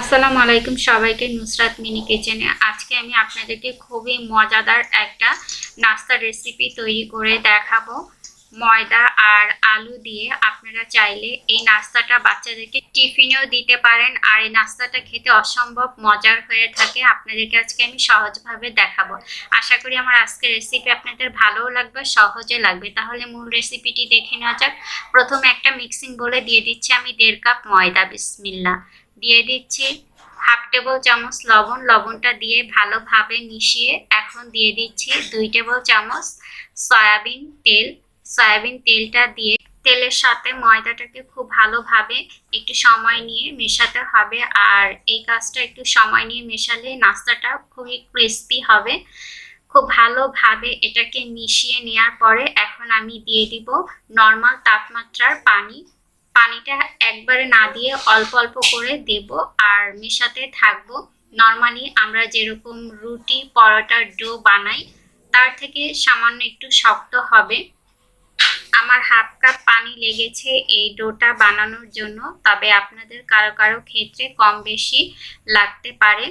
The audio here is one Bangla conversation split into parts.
আসসালামু আলাইকুম সবাইকে নুসরাত মিনি কিচেনে। আজকে আমি আপনাদেরকে খুবই মজাদার একটা নাস্তা রেসিপি তৈরি করে দেখাবো। ময়দা আর আলু দিয়ে আপনারা চাইলে এই নাস্তাটা বাচ্চাদেরকে টিফিনেও দিতে পারেন। আর এই নাস্তাটা খেতে অসম্ভব মজার হয়ে থাকে। আপনাদেরকে আজকে আমি সহজভাবে দেখাবো। আশা করি আমার আজকের রেসিপি আপনাদের ভালোও লাগবে, সহজে লাগবে। তাহলে মূল রেসিপিটি দেখে নেওয়া যাক। প্রথমে একটা মিক্সিং বলে দিয়ে দিচ্ছি আমি দেড় কাপ ময়দা বিসমিল্লা দিয়ে দিচ্ছি হাফ টেবিল চামচ লবণ, লবণটা দিয়ে ভালোভাবে মিশিয়ে এখন দিয়ে দিচ্ছি দুই টেবিল চামচ সয়াবিন তেল। সয়াবিন তেলটা দিয়ে তেলের সাথে ময়দাটাকে খুব ভালোভাবে একটু সময় নিয়ে মেশাতে হবে আর এই কাজটা একটু সময় নিয়ে মেশালে নাস্তাটা খুবই ক্রিস্পি হবে। খুব ভালোভাবে এটাকে মিশিয়ে নেওয়ার পরে এখন আমি দিয়ে দিব নর্মাল তাপমাত্রার পানি। পানিটা একবারে না দিয়ে অল্প অল্প করে দেব আর মেশাতে থাকব। নর্মালি আমরা যেরকম রুটি পরোটার ডো বানাই, তার থেকে সামান্য একটু শক্ত হবে। আমার হাফ কাপ পানি লেগেছে এই ডোটা বানানোর জন্য, তবে আপনাদের কারও কারও ক্ষেত্রে কম বেশি লাগতে পারে।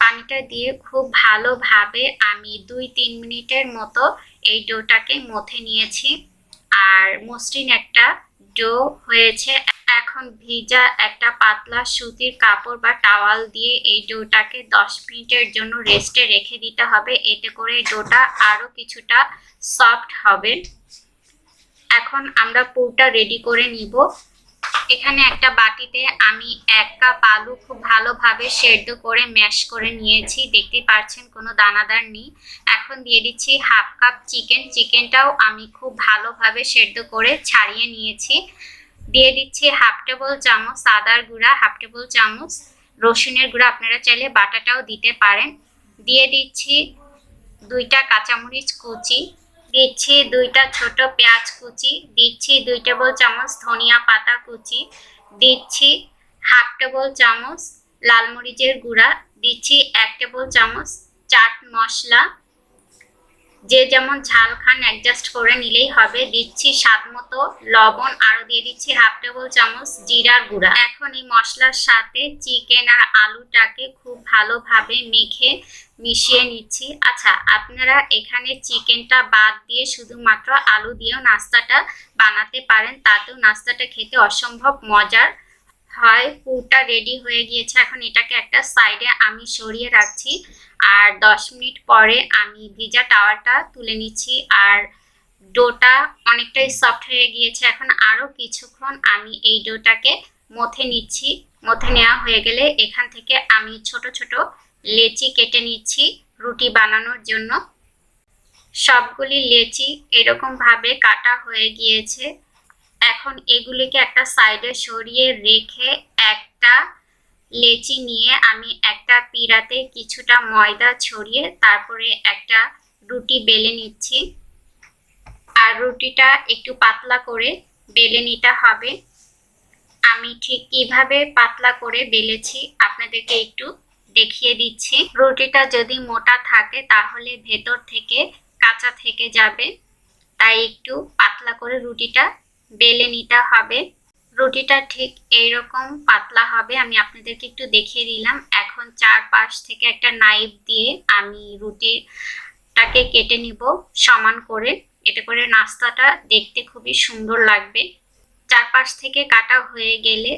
পানিটা দিয়ে খুব ভালোভাবে আমি দুই তিন মিনিটের মতো এই ডোটাকে মথে নিয়েছি। আর মসৃণ একটা ডো হয়েছে। এখন ভিজা একটা পাতলা সুতির কাপড় বা টাওয়াল দিয়ে এই ডোটাকে দশ মিনিটের জন্য রেস্টে রেখে দিতে হবে। এতে করে ডোটা আরও কিছুটা সফট হবে। এখন আমরা পুরটা রেডি করে নিব। এখানে একটা বাটিতে আমি এক কাপ আলু খুব ভালোভাবে সেদ্ধ করে ম্যাশ করে নিয়েছি। দেখতে পাচ্ছেন কোনো দানাদার নেই। এখন দিয়ে দিচ্ছি হাফ কাপ চিকেন। চিকেনটাও আমি খুব ভালোভাবে সেদ্ধ করে ছাড়িয়ে নিয়েছি। দিয়ে দিচ্ছি হাফ টেবিল চামচ আদার গুঁড়া, হাফ টেবল চামচ রসুনের গুঁড়া। আপনারা চাইলে বাটাটাও দিতে পারেন। দিয়ে দিচ্ছি দুইটা কাঁচামরিচ কুচি। দিচ্ছি দুইটা ছোট পেঁয়াজ কুচি, দিচ্ছি দুই টেবিল চামচ ধনিয়া পাতা কুচি, দিচ্ছি হাফ টেবিল চামচ লাল মরিচের গুঁড়া, দিচ্ছি এক টেবিল চামচ চাট মশলা। যে যেমন ঝাল খান অ্যাডজাস্ট করে নিলেই হবে। দিচ্ছি স্বাদ মতো লবণ আরও দিয়ে দিচ্ছি হাফ টেবিল চামচ জিরার গুঁড়া। এখন এই মশলার সাথে চিকেন আর আলুটাকে খুব ভালোভাবে মেখে মিশিয়ে নিচ্ছি। আচ্ছা আপনারা এখানে চিকেনটা বাদ দিয়ে শুধুমাত্র আলু দিয়েও নাস্তাটা বানাতে পারেন। তাতেও নাস্তাটা খেতে অসম্ভব মজার হয়। পুরটা রেডি হয়ে গিয়েছে। এখন এটাকে একটা সাইডে আমি সরিয়ে রাখছি। আর দশ মিনিট পরে আমি ভিজা টাওয়ারটা তুলে নিচ্ছি। আর ডোটা অনেকটাই সফট হয়ে গিয়েছে। এখন আরও কিছুক্ষণ আমি এই ডোটাকে মথে নিচ্ছি। মথে নেওয়া হয়ে গেলে এখান থেকে আমি ছোট ছোট লেচি কেটে নিচ্ছি, রুটি বানানোর জন্য। সবগুলি লেচি এরকমভাবে কাটা হয়ে গিয়েছে। এখন এগুলিকে একটা সাইডে সরিয়ে রেখে একটা লেচি নিয়ে আমি একটা পিরাতে কিছুটা ময়দা ছড়িয়ে তারপরে একটা রুটি বেলে নিচ্ছি। আর রুটিটা একটু পাতলা করে বেলে নিতে হবে। আমি ঠিক কীভাবে পাতলা করে বেলেছি আপনাদেরকে একটু দেখিয়ে দিচ্ছি। রুটিটা যদি মোটা থাকে তাহলে ভেতর থেকে কাঁচা থেকে যাবে। তাই একটু পাতলা করে রুটিটা বেলে নিতে হবে। রুটিটা ঠিক এইরকম পাতলা হবে, আমি আপনাদেরকে একটু দেখিয়ে দিলাম। এখন চারপাশ থেকে একটা নাইফ দিয়ে আমি রুটিটাকে কেটে নিব সমান করে। এতে করে নাস্তাটা দেখতে খুবই সুন্দর লাগবে। চারপাশ থেকে কাটা হয়ে গেলে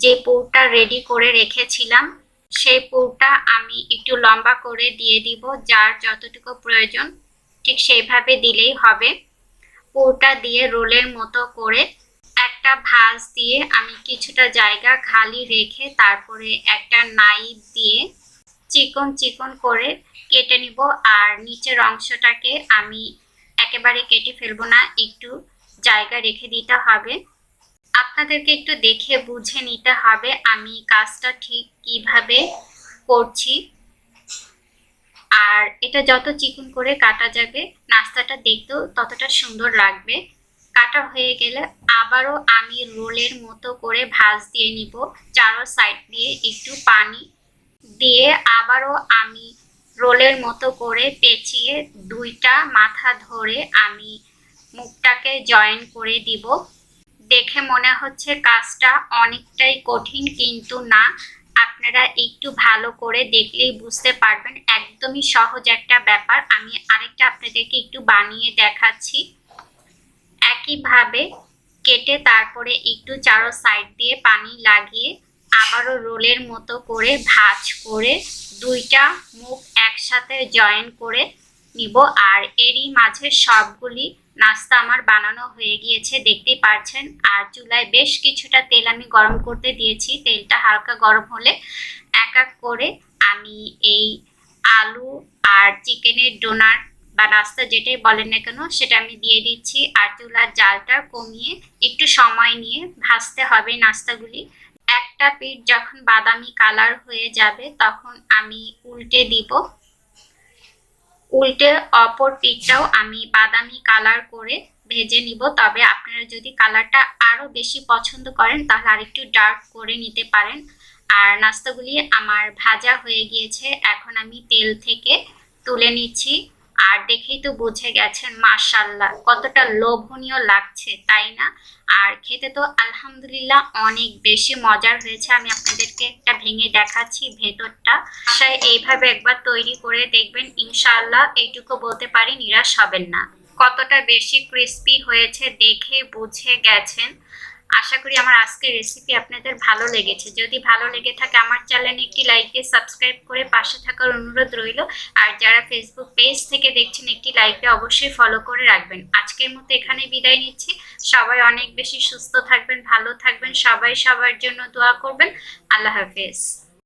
যে পুরটা রেডি করে রেখেছিলাম সেই পুরটা আমি একটু লম্বা করে দিয়ে দিব, যার যতটুকু প্রয়োজন ঠিক সেইভাবে দিলেই হবে। পুরটা দিয়ে রোলের মতো করে একটা ভাঁজ দিয়ে আমি কিছুটা জায়গা খালি রেখে তারপরে একটা নাইফ দিয়ে চিকন চিকন করে কেটে নিব। আর নিচের অংশটাকে আমি একেবারে কেটে ফেলব না, একটু জায়গা রেখে দিতে হবে। আপনাদেরকে একটু দেখে বুঝে নিতে হবে আমি কাজটা ঠিক কীভাবে করছি। আর এটা যত চিকন করে কাটা যাবে, নাস্তাটা দেখতেও ততটা সুন্দর লাগবে। কাটা হয়ে গেলে আবারও আমি রোলের মতো করে ভাজ দিয়ে নিব, চারো সাইড দিয়ে একটু পানি দিয়ে আবারও আমি রোলের মতো করে পেঁচিয়ে দুইটা মাথা ধরে আমি মুখটাকে জয়েন করে দিব। দেখে মনে হচ্ছে কাজটা অনেকটাই কঠিন, কিন্তু না। আপনারা একটু ভালো করে দেখলেই বুঝতে পারবেন। একদমই সহজ একটা ব্যাপার। আমি আরেকটা আপনাদেরকে একটু বানিয়ে দেখাচ্ছি। একইভাবে কেটে তারপরে একটু চারো সাইড দিয়ে পানি লাগিয়ে আবারও রোলের মতো করে ভাঁজ করে দুইটা মুখ একসাথে জয়েন করে নিব। আর এরই মাঝে সবগুলি নাস্তা আমার বানানো হয়ে গিয়েছে, দেখতেই পারছেন। আর চুলায় বেশ কিছুটা তেল আমি গরম করতে দিয়েছি। তেলটা হালকা গরম হলে এক এক করে আমি এই আলু আর চিকেনের ডোনার বা নাস্তা যেটাই বলেন না কেন, সেটা আমি দিয়ে দিচ্ছি। আর চুলার জালটা কমিয়ে একটু সময় নিয়ে ভাজতে হবে নাস্তাগুলি। একটা পিঠ যখন বাদামি কালার হয়ে যাবে, তখন আমি উল্টে দিব। উল্টে অপর পিঠটাও আমি বাদামি কালার করে ভেজে নিব। তবে আপনারা যদি কালারটা আরও বেশি পছন্দ করেন, তাহলে আরেকটু ডার্ক করে নিতে পারেন। আর নাস্তাগুলি আমার ভাজা হয়ে গিয়েছে। এখন আমি তেল থেকে তুলে নিচ্ছি। আর দেখেই তো বুঝে গেছেন মাশাল্লাহ কতটা লোভনীয় লাগছে, তাই না? আর খেতে তো আলহামদুলিল্লাহ অনেক বেশি মজার হয়েছে, আমি আপনাদেরকে একটা ভেঙে দেখাচ্ছি ভেতরটা। আশায় এইভাবে একবার তৈরি করে দেখবেন, ইনশাআল্লাহ এইটুকু বলতে পারি, নিরাশ হবেন না। কতটা বেশি ক্রিস্পি হয়েছে দেখে বুঝে গেছেন। আশা করি আমার আজকের রেসিপি আপনাদের ভালো লেগেছে। যদি ভালো লেগে থাকে, আমার চ্যানেলে একটি লাইক দিয়ে সাবস্ক্রাইব করে পাশে থাকার অনুরোধ রইল। আর যারা ফেসবুক পেজ থেকে দেখছেন, একটি লাইক দিয়ে অবশ্যই ফলো করে রাখবেন। আজকের মতো এখানে বিদায় নিচ্ছি। সবাই অনেক বেশি সুস্থ থাকবেন, ভালো থাকবেন। সবাই সবার জন্য দোয়া করবেন। আল্লাহ হাফেজ।